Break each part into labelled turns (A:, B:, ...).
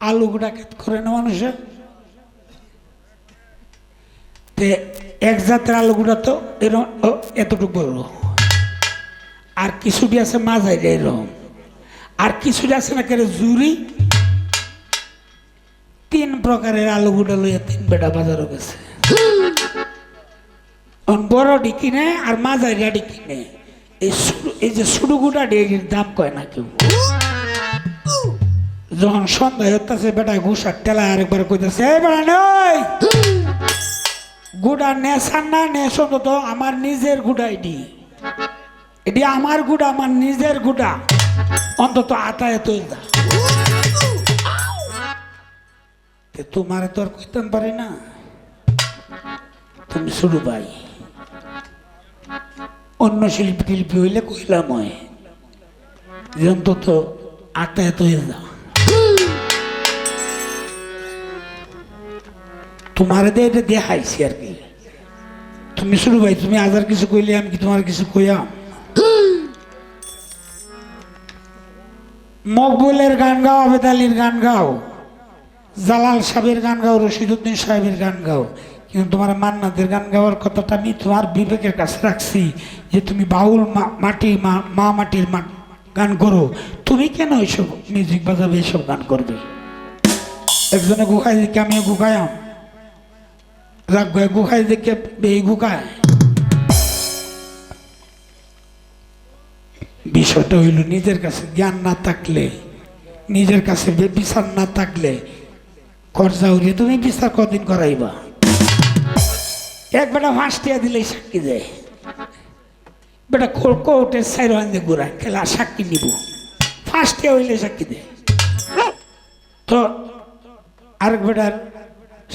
A: আলু গুঁড়া খেত করে না মানুষে? তে এক জাতের আলু গুঁড়া তো এরকম এতটুকু বড় আর কিছুটি আছে মাঝাই এরকম আর কিছুটি আছে না কেন জুরি? তিন প্রকারের আলু গুঁড়া লইয়া তিন বেটা বাজারও গেছে। অন বড়ডি কিনে আর মাঝারিয়াডি কিনে এই এই যে সুডুগুটা এর দাম কয় না কেউ? যখন সন্ধ্যা হতেছে বেটা ঘুষার টেলা আরেকবার কইতেছে বেটা, নই! গুড়া নেশান না নেশন তো আমার নিজের গুড়া এটি। এটি আমার গুড়া, আমার নিজের গুড়া। অন্তত আতায় তো দা তোমার তো আর কইতাম পারি না। তুমি শুরু ভাই। অন্য শিল্পী টিল্পী হইলে কইলাম হয়। যে অন্তত আতায় তো দা এটা দেখাইছি আর কি। তুমি শুরু ভাই, তুমি আজার কিছু কইলে আমি কি তোমার কিছু কইয়াম? মকবুলের গান গাও আবেদ আলীর গান গাও। জালাল সাহেবের গান গাও, রশিদুদ্দিন সাহেবের গান গাও। কিন্তু তোমার মান্নাদের গান গাওয়ার কথাটা আমি তোমার বিবেকের কাছে রাখছি যে তুমি বাউল মাটি মা মাটির গান করো। তুমি কেন এইসব মিউজিক বাজাবে, এইসব গান করবে? একজনে দেখে আমিও গুখায়াম রাগ গয়ে গুখায় দেখে এই গুখায় বিষয়টা হইল নিজের কাছে জ্ঞান না থাকলে, নিজের কাছে বিচার না থাকলে খরচা উড়িয়ে তুমি বিচার কদিন করাইবা? এক বেটা ফাঁসটিয়া দিলেই সাক্ষী দেয়। বেটা কোর্টে সাইর আনতে ঘুরায় খেলা সাক্ষী নিব। ফাঁসটিয়া হইলে সাক্ষী দেয়। তো আরেক বেটার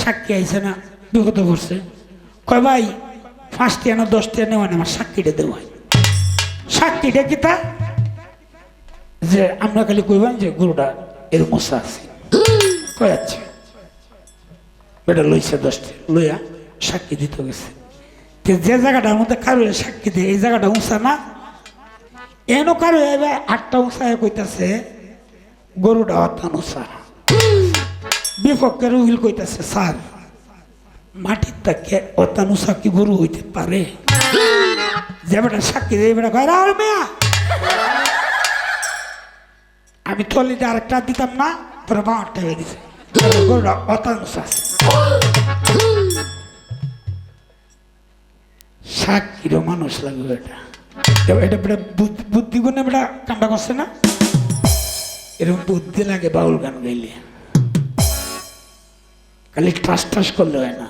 A: সাক্ষী আইছে না বিপদে পড়ছে কয়, ভাই ফাঁসটিয়া না দশটিয়া নেওয়া না আমার সাক্ষীটা দেওয়া সাক্ষীটা কি তা? যে আমরা খালি কইবাম যে গরুটা এর মশা আছে। কয় আচ্ছা বেটা লইছে দশটি, লইয়া সাক্ষী দিতে গেছে। যে জায়গাটার মধ্যে কারও সাক্ষী দেয়, এই জায়গাটা উঁচা না? এনো কারও এবার আটটা উঁচায় কইতাছে, গরুটা অত্যান উঁচা বিপক্ষের উইল কইতাছে, স্যার মাটির তাকে উঁচা কি গরু হইতে পারে। যে বেটা সাক্ষী দেয় বেটা কয় আর মেয়া! আমি থলিতে আরেকটা দিতাম না পরে বাঁটটা হয়ে দিছে। গরুটা মানুষ লাগবে এটা এটা বেটা বুদ্ধি বুদ্ধি গুণে বেটা কামটা করছে না? এরকম বুদ্ধি লাগে বাউল গান গাইলে। খালি ঠাস ঠাস করলে হয় না।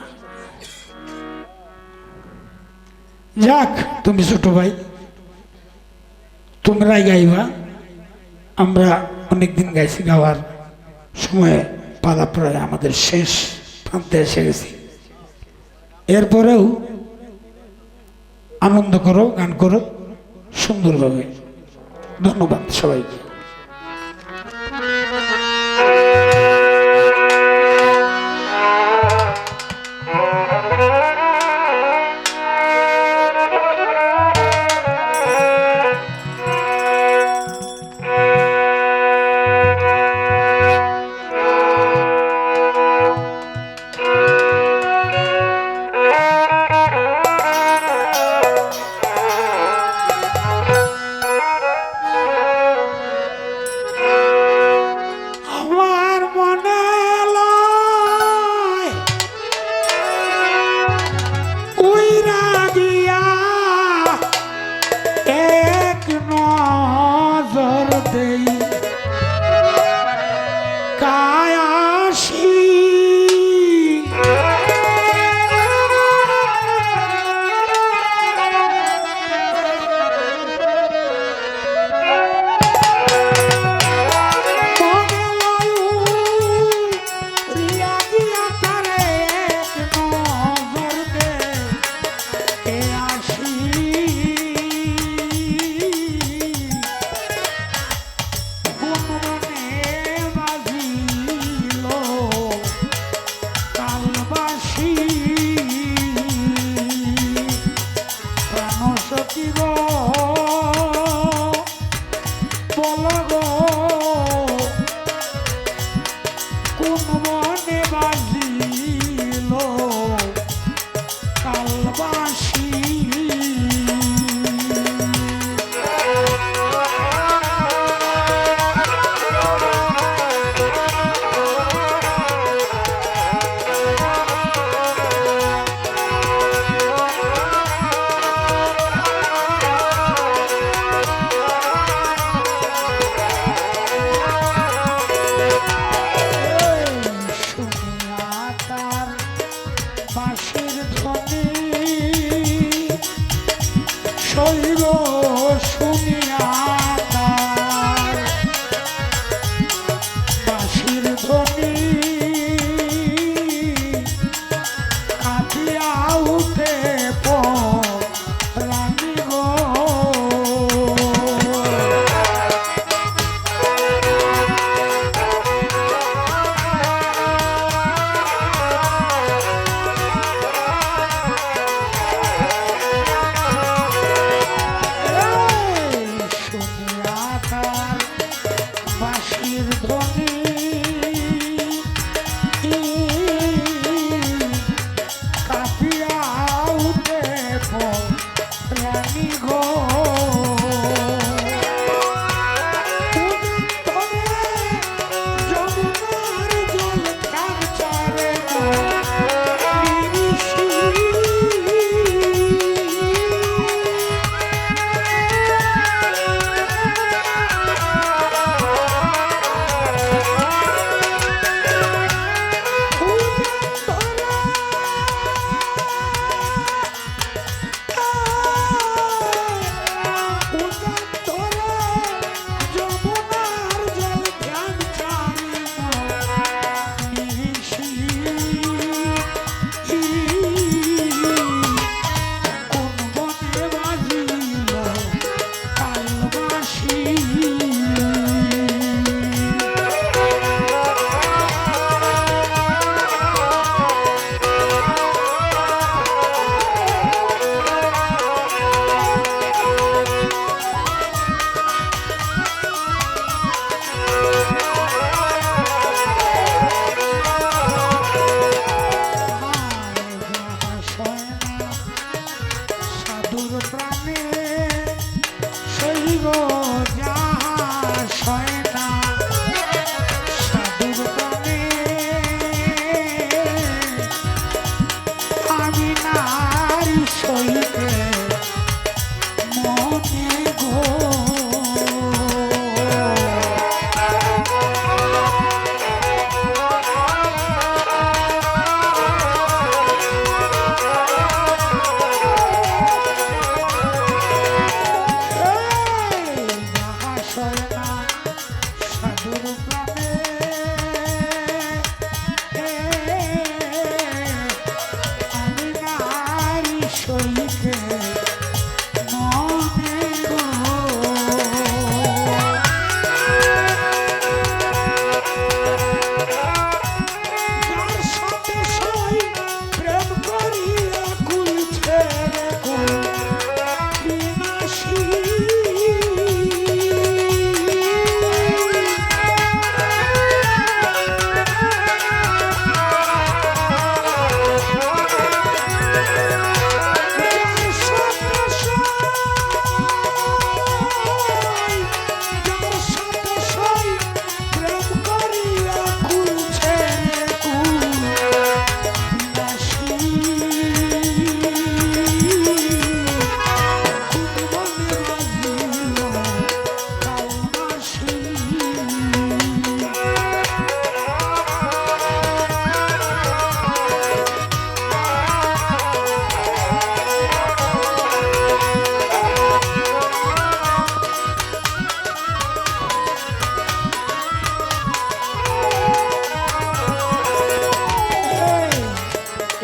A: যাক, তুমি ছোট ভাই তোমরাই গাইবা। আমরা অনেকদিন গাইছি, গাওয়ার সময়ে পালা প্রায় আমাদের শেষ প্রান্তে এসে গেছি। এরপরেও আনন্দ করো, গান করো, সুন্দরভাবে। ধন্যবাদ সবাইকে।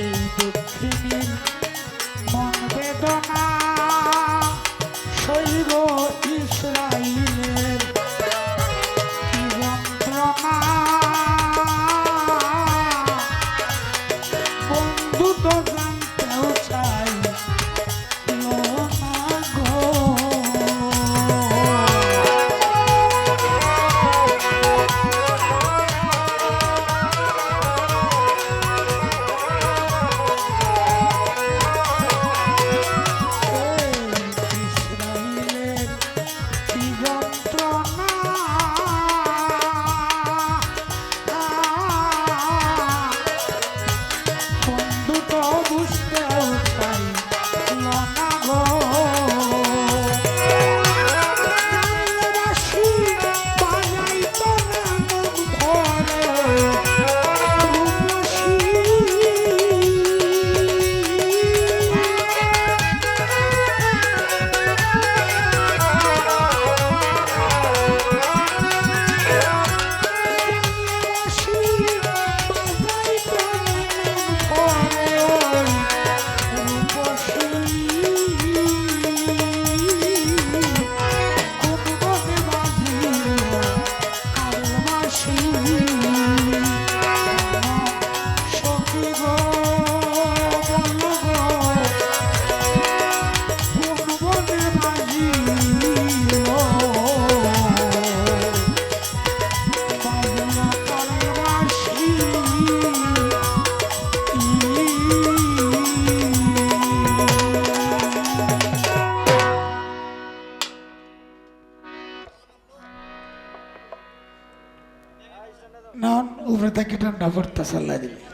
A: এই দুঃখিনীর মন বেদনা நான் உங்களை தக்கிட்டான் நபர் தசல்லாதில்லை